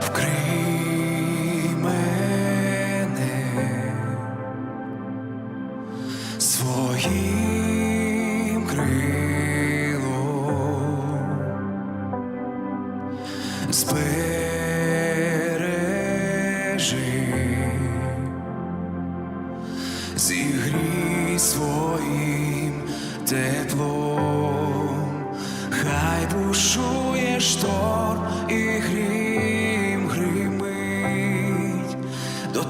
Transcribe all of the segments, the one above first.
вкрий мене своїм крилом, збережи, зігрій своїм теплом, хай бушує шторм і грім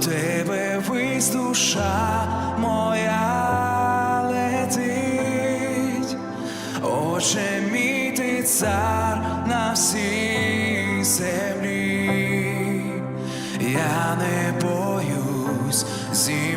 тебе вись душа моя летить, Отче мій ти цар на всій землі, я не боюсь зі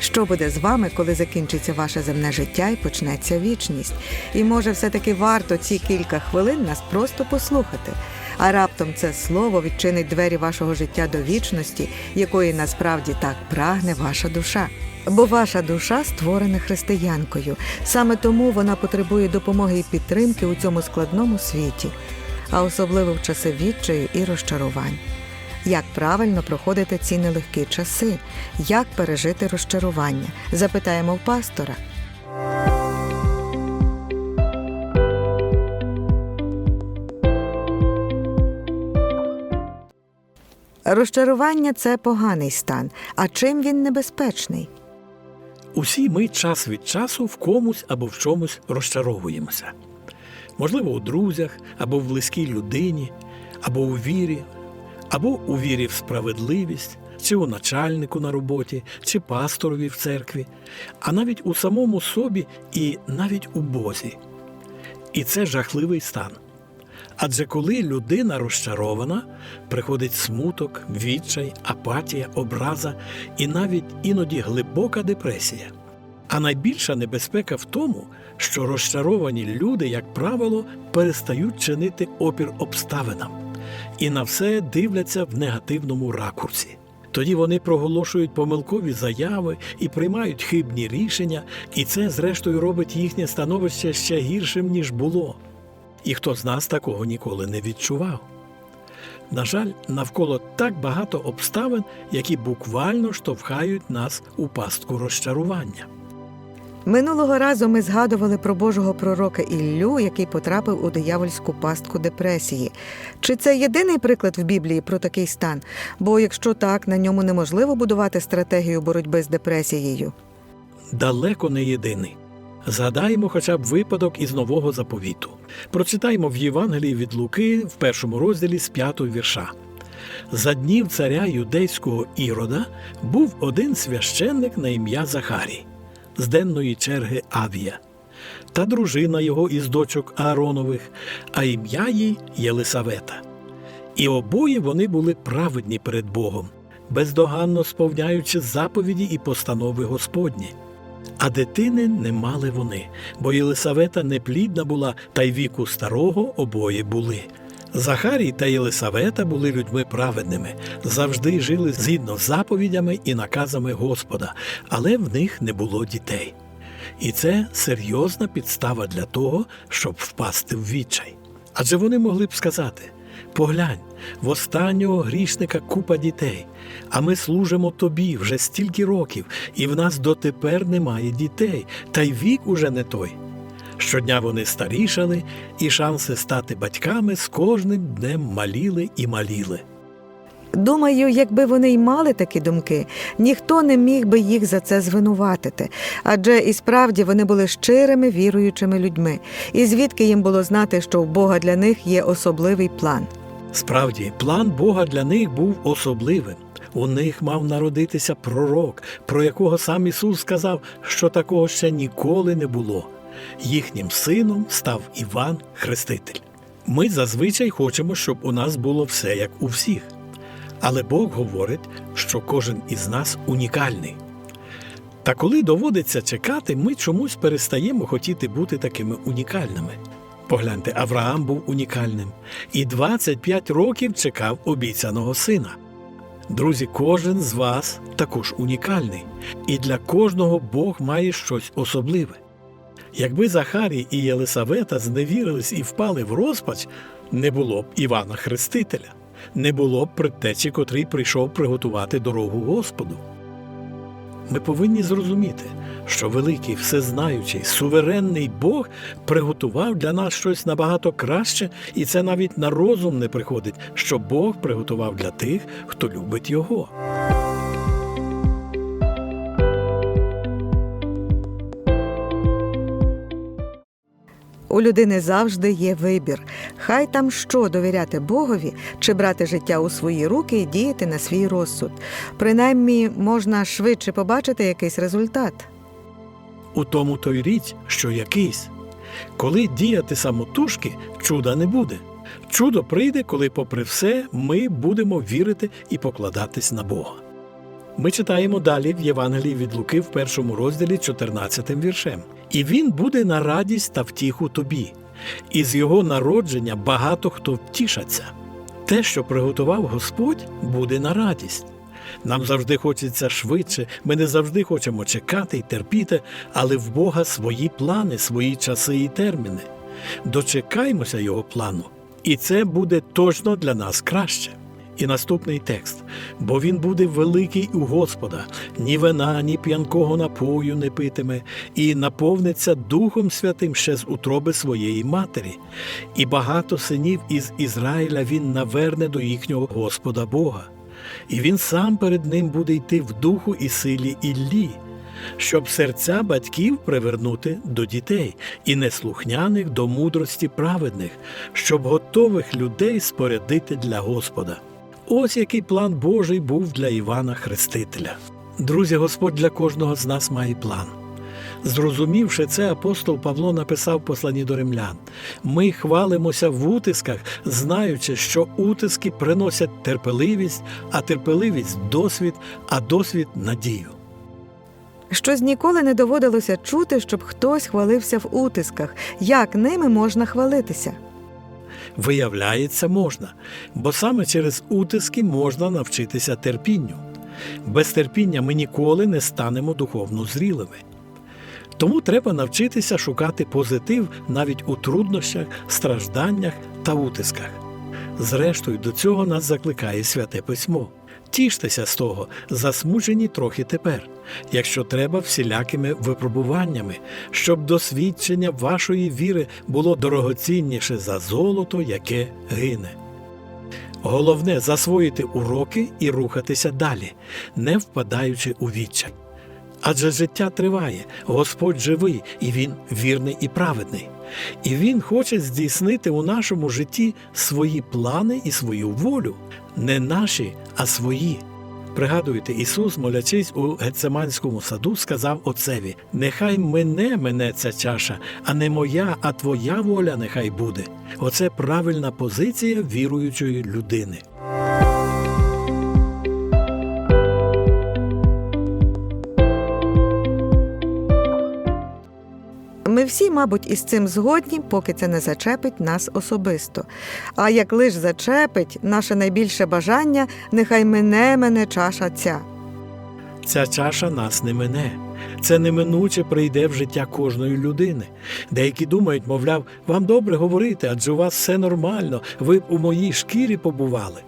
що буде з вами, коли закінчиться ваше земне життя і почнеться вічність? І може, все-таки варто ці кілька хвилин нас просто послухати. А раптом це слово відчинить двері вашого життя до вічності, якої насправді так прагне ваша душа. Бо ваша душа створена християнкою. Саме тому вона потребує допомоги і підтримки у цьому складному світі, а особливо в часи відчаю і розчарувань. Як правильно проходити ці нелегкі часи? Як пережити розчарування? Запитаємо в пастора. Розчарування це поганий стан. А чим він небезпечний? Усі ми час від часу в комусь або в чомусь розчаровуємося. Можливо, у друзях, або в близькій людині, або у вірі, або у вірі в справедливість, чи у начальнику на роботі, чи пасторові в церкві, а навіть у самому собі і навіть у Бозі. І це жахливий стан. Адже коли людина розчарована, приходить смуток, відчай, апатія, образа і навіть іноді глибока депресія. А найбільша небезпека в тому, що розчаровані люди, як правило, перестають чинити опір обставинам і на все дивляться в негативному ракурсі. Тоді вони проголошують помилкові заяви і приймають хибні рішення, і це, зрештою, робить їхнє становище ще гіршим, ніж було. І хто з нас такого ніколи не відчував. На жаль, навколо так багато обставин, які буквально штовхають нас у пастку розчарування. Минулого разу ми згадували про Божого пророка Іллю, який потрапив у диявольську пастку депресії. Чи це єдиний приклад в Біблії про такий стан? Бо якщо так, на ньому неможливо будувати стратегію боротьби з депресією. Далеко не єдиний. Згадаємо хоча б випадок із нового заповіту. Прочитаємо в Євангелії від Луки в першому розділі з п'ятого вірша. За днів царя юдейського Ірода був один священник на ім'я Захарій з денної черги Авія, та дружина його із дочок Ааронових, а ім'я їй Єлисавета. І обоє вони були праведні перед Богом, бездоганно сповняючи заповіді і постанови Господні. А дитини не мали вони, бо Єлисавета неплідна була, та й віку старого обоє були. Захарій та Єлисавета були людьми праведними, завжди жили згідно з заповідями і наказами Господа, але в них не було дітей. І це серйозна підстава для того, щоб впасти в відчай. Адже вони могли б сказати: поглянь, в останнього грішника купа дітей, а ми служимо тобі вже стільки років, і в нас дотепер немає дітей, та й вік уже не той. Щодня вони старішали, і шанси стати батьками з кожним днем маліли і маліли. Думаю, якби вони й мали такі думки, ніхто не міг би їх за це звинуватити. Адже і справді вони були щирими віруючими людьми, і звідки їм було знати, що у Бога для них є особливий план. Справді, план Бога для них був особливим. У них мав народитися пророк, про якого сам Ісус сказав, що такого ще ніколи не було. Їхнім сином став Іван Хреститель. Ми зазвичай хочемо, щоб у нас було все як у всіх. Але Бог говорить, що кожен із нас унікальний. Та коли доводиться чекати, ми чомусь перестаємо хотіти бути такими унікальними. Погляньте, Авраам був унікальним і 25 років чекав обіцяного сина. Друзі, кожен з вас також унікальний, і для кожного Бог має щось особливе. Якби Захарій і Єлисавета зневірились і впали в розпач, не було б Івана Хрестителя, не було б предтечі, котрий прийшов приготувати дорогу Господу. Ми повинні зрозуміти, що великий, всезнаючий, суверенний Бог приготував для нас щось набагато краще, і це навіть на розум не приходить, що Бог приготував для тих, хто любить Його. У людини завжди є вибір. Хай там що довіряти Богові, чи брати життя у свої руки і діяти на свій розсуд. Принаймні можна швидше побачити якийсь результат. У тому то й річ, що якийсь. Коли діяти самотужки, чуда не буде. Чудо прийде, коли, попри все, ми будемо вірити і покладатись на Бога. Ми читаємо далі в Євангелії від Луки в першому розділі 14 віршем. І він буде на радість та втіху тобі, і з його народження багато хто втішаться. Те, що приготував Господь, буде на радість. Нам завжди хочеться швидше, ми не завжди хочемо чекати й терпіти, але в Бога свої плани, свої часи і терміни. Дочекаймося Його плану, і це буде точно для нас краще. І наступний текст: бо він буде великий у Господа, ні вина, ні п'янкого напою не питиме, і наповниться Духом Святим ще з утроби своєї матері, і багато синів із Ізраїля він наверне до їхнього Господа Бога, і він сам перед ним буде йти в духу і силі Іллі, щоб серця батьків привернути до дітей і неслухняних до мудрості праведних, щоб готових людей спорядити для Господа. Ось який план Божий був для Івана Хрестителя. Друзі, Господь для кожного з нас має план. Зрозумівши це, апостол Павло написав в посланні до римлян: ми хвалимося в утисках, знаючи, що утиски приносять терпеливість, а терпеливість досвід, а досвід надію. Щось ніколи не доводилося чути, щоб хтось хвалився в утисках. Як ними можна хвалитися? Виявляється, можна, бо саме через утиски можна навчитися терпінню. Без терпіння ми ніколи не станемо духовно зрілими. Тому треба навчитися шукати позитив навіть у труднощах, стражданнях та утисках. Зрештою, до цього нас закликає святе письмо. Тіштеся з того, засмучені трохи тепер, якщо треба всілякими випробуваннями, щоб досвідчення вашої віри було дорогоцінніше за золото, яке гине. Головне засвоїти уроки і рухатися далі, не впадаючи у відчай. Адже життя триває, Господь живий, і Він вірний і праведний. І Він хоче здійснити у нашому житті свої плани і свою волю, не наші, а свої. Пригадуйте, Ісус, молячись у Гецеманському саду, сказав Отцеві: Нехай мене мене ця чаша, а не моя, а твоя воля нехай буде. Оце правильна позиція віруючої людини. Всі, мабуть, із цим згодні, поки це не зачепить нас особисто. А як лиш зачепить наше найбільше бажання, нехай мине мене чаша ця. Ця чаша нас не мине. Це неминуче прийде в життя кожної людини. Деякі думають, мовляв, вам добре говорити, адже у вас все нормально, ви б у моїй шкірі побували.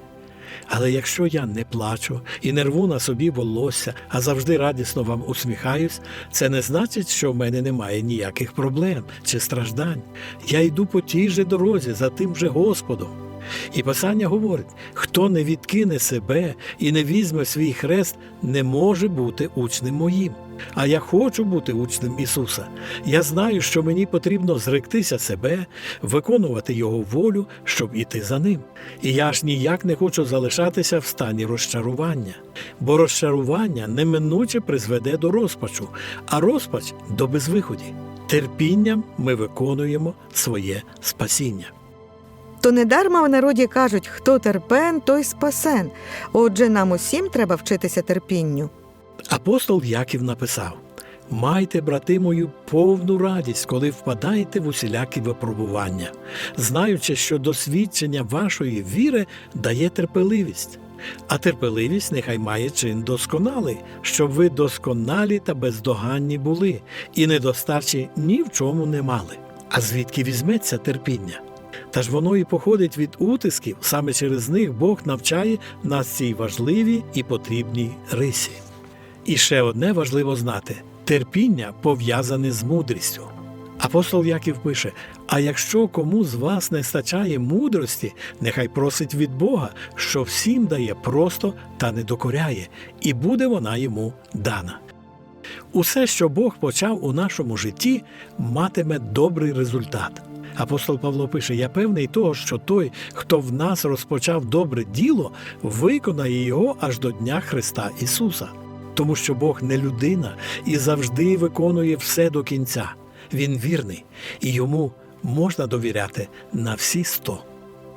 Але якщо я не плачу і не рву на собі волосся, а завжди радісно вам усміхаюсь, це не значить, що в мене немає ніяких проблем чи страждань. Я йду по тій же дорозі за тим же Господом. І Писання говорить: хто не відкине себе і не візьме свій хрест, не може бути учнем моїм. А я хочу бути учнем Ісуса. Я знаю, що мені потрібно зректися себе, виконувати Його волю, щоб іти за ним. І я ж ніяк не хочу залишатися в стані розчарування, бо розчарування неминуче призведе до розпачу, а розпач до безвиході. Терпінням ми виконуємо своє спасіння. То недарма в народі кажуть, хто терпен, той спасен. Отже, нам усім треба вчитися терпінню. Апостол Яків написав: Майте, брати мою, повну радість, коли впадаєте в усілякі випробування, знаючи, що досвідчення вашої віри дає терпеливість. А терпеливість нехай має чин досконалий, щоб ви досконалі та бездоганні були, і недостачі ні в чому не мали. А звідки візьметься терпіння? Та ж воно і походить від утисків, саме через них Бог навчає нас цій важливій і потрібній рисі. І ще одне важливо знати: терпіння пов'язане з мудрістю. Апостол Яків пише: А якщо кому з вас не стачає мудрості, нехай просить від Бога, що всім дає просто та не докоряє, і буде вона йому дана. Усе, що Бог почав у нашому житті, матиме добрий результат. Апостол Павло пише: Я певний того, що той, хто в нас розпочав добре діло, виконає його аж до Дня Христа Ісуса. Тому що Бог не людина і завжди виконує все до кінця. Він вірний, і йому можна довіряти на всі сто.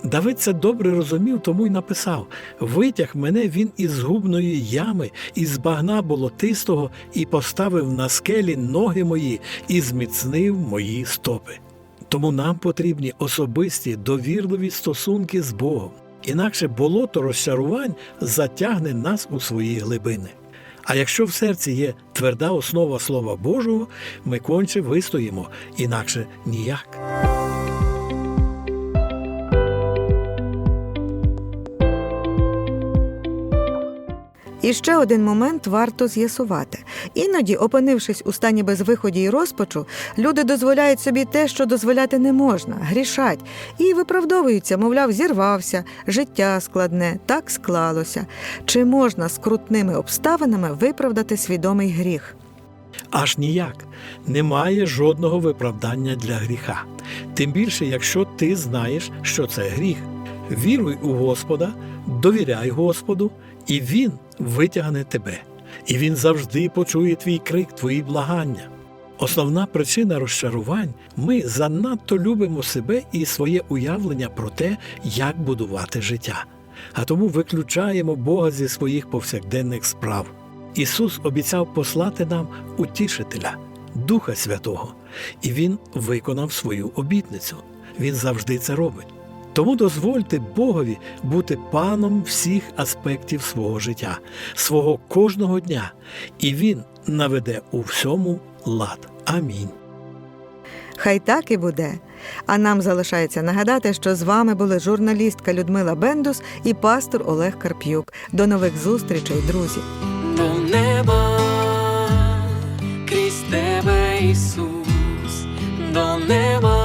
Давид це добре розумів, тому й написав: Витяг мене він із згубної ями, із багна болотистого, і поставив на скелі ноги мої, і зміцнив мої стопи. Тому нам потрібні особисті довірливі стосунки з Богом. Інакше болото розчарувань затягне нас у свої глибини. А якщо в серці є тверда основа Слова Божого, ми конче вистоїмо, інакше ніяк. І ще один момент варто з'ясувати. Іноді, опинившись у стані безвиході і розпачу, люди дозволяють собі те, що дозволяти не можна, грішать, і виправдовуються, мовляв, зірвався, життя складне, так склалося. Чи можна з крутними обставинами виправдати свідомий гріх? Аж ніяк немає жодного виправдання для гріха. Тим більше, якщо ти знаєш, що це гріх. Віруй у Господа, довіряй Господу, і Він витягне тебе. І Він завжди почує твій крик, твої благання. Основна причина розчарувань ми занадто любимо себе і своє уявлення про те, як будувати життя. А тому виключаємо Бога зі своїх повсякденних справ. Ісус обіцяв послати нам утішителя, Духа Святого, і Він виконав свою обітницю. Він завжди це робить. Тому дозвольте Богові бути паном всіх аспектів свого життя, свого кожного дня, і Він наведе у всьому лад. Амінь. Хай так і буде. А нам залишається нагадати, що з вами були журналістка Людмила Бендус і пастор Олег Карп'юк. До нових зустрічей, друзі! до неба, крізь тебе, Ісус, до неба,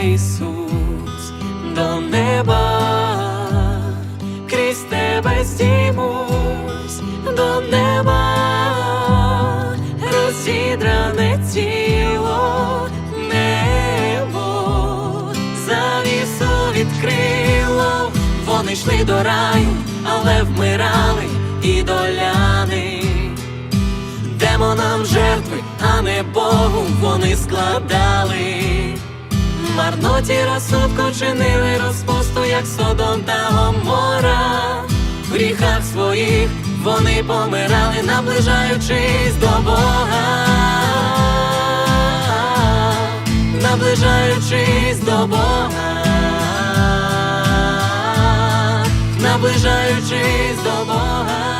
тебе, Ісус, до неба, крізь тебе здімусь до неба, розідране тіло, небо, завісу відкрило, вони йшли до раю, але вмирали і доляни. Демонам жертви, а не Богу вони складали марноті розсудку чинили розпусту, як Содом та Гомора. В гріхах своїх вони помирали, наближаючись до Бога, наближаючись до Бога, наближаючись до Бога.